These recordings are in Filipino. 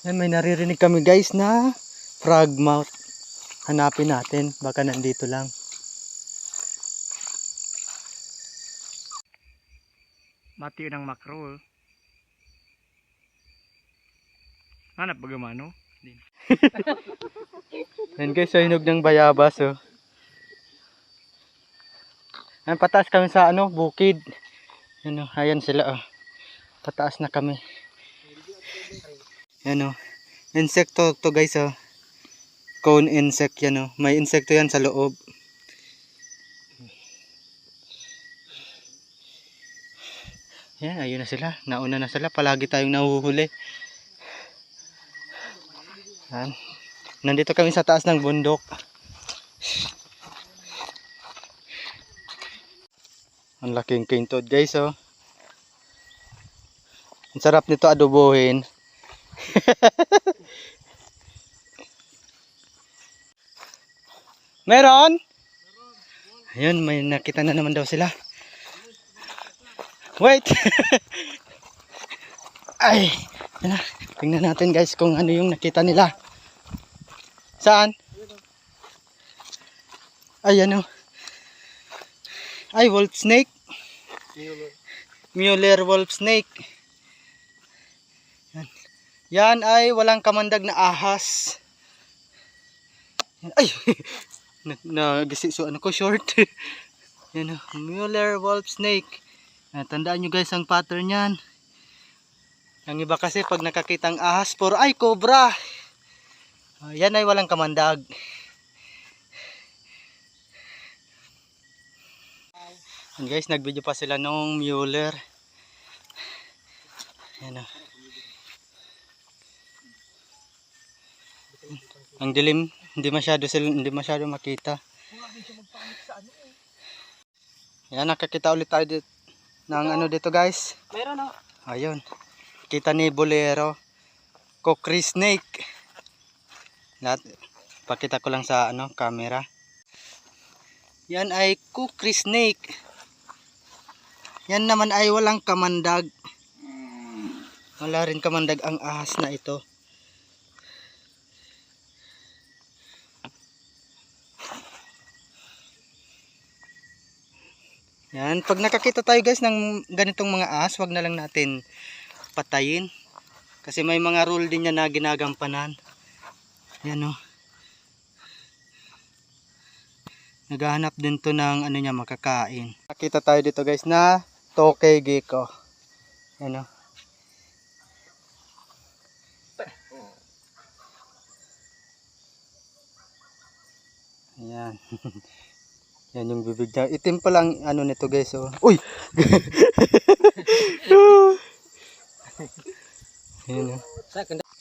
Yan, may naririnig kami guys na frog mouth. Hanapin natin. Baka nandito lang. Mati ng mackerel. Hanap ba gamano? Yan guys, hinog ng bayabas oh. Yan, pataas kami sa ano, bukid. Yan oh, ayan sila oh. Pataas na kami. Yan oh. Insekto to guys oh. Cone insect yan oh. May insekto yan sa loob. Yan, ayun na sila. Nauna na sila. Palagi tayong nahuhuli. Yan. Nandito kami sa taas ng bundok. Ang laking kintod guys oh. Ang sarap nito adobohin. Meron? Ayun, may nakita na naman daw sila. Wait! Ay! Yan na. Tingnan natin guys kung ano yung nakita nila. Saan? Ay, ano? Ay, wolf snake. Mueller wolf snake. Yan. Ay walang kamandag na ahas. Yan. Ay! na, nagisi so ano ko short. Yan o. Mueller wolf snake. Tandaan nyo guys ang pattern yan. Ang iba kasi pag nakakitang ahas for ay cobra. Ah, yan ay walang kamandag. Yan guys, nagvideo pa sila nung Mueller. Yan o. Ang dilim, hindi masyado sila, hindi masyado makita. Yan, nakakita ulit tayo dito ng ano dito guys. Meron oh. Ayun. Kita ni Bolero. Kokri snake. Lahat. Pakita ko lang sa ano, camera. Yan ay kukri snake. Yan naman ay walang kamandag. Wala rin kamandag ang ahas na ito. Yan, pag nakakita tayo guys ng ganitong mga ahas, wag na lang natin patayin. Kasi may mga rule din yan na ginagampanan. Yan o. Naghahanap din to ng ano niya makakain. Nakita tayo dito guys na toke gecko. Yan o. Ayan. Yan yung bibig niya. Itim pa lang ano nito guys. Oh. Uy! Yan oh.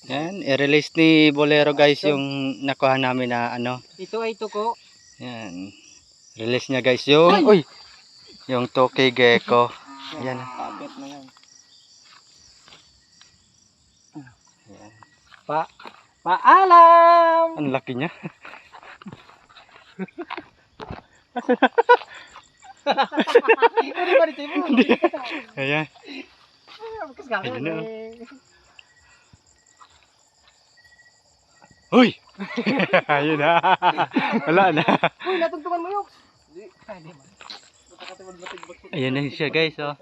Yan, i-release ni Bolero guys yung nakuha namin na ano. Ito ay tuko. Yan. Release niya guys yung, uy! Yung toke gecko. Yan. Pabet na yan. Yan. Pa paalam! Ang laki niya. Mo? Ayan. Na. Uy! Ayun na. Wala na. Uy, natugtungan mo yun. Hindi. Ay, di man. Batik-batik. Ayan na siya guys oh.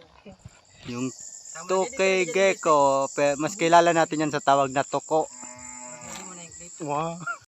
Yung toke gecko. Mas kilala natin yan sa tawag na toko. Hindi yung. Wow.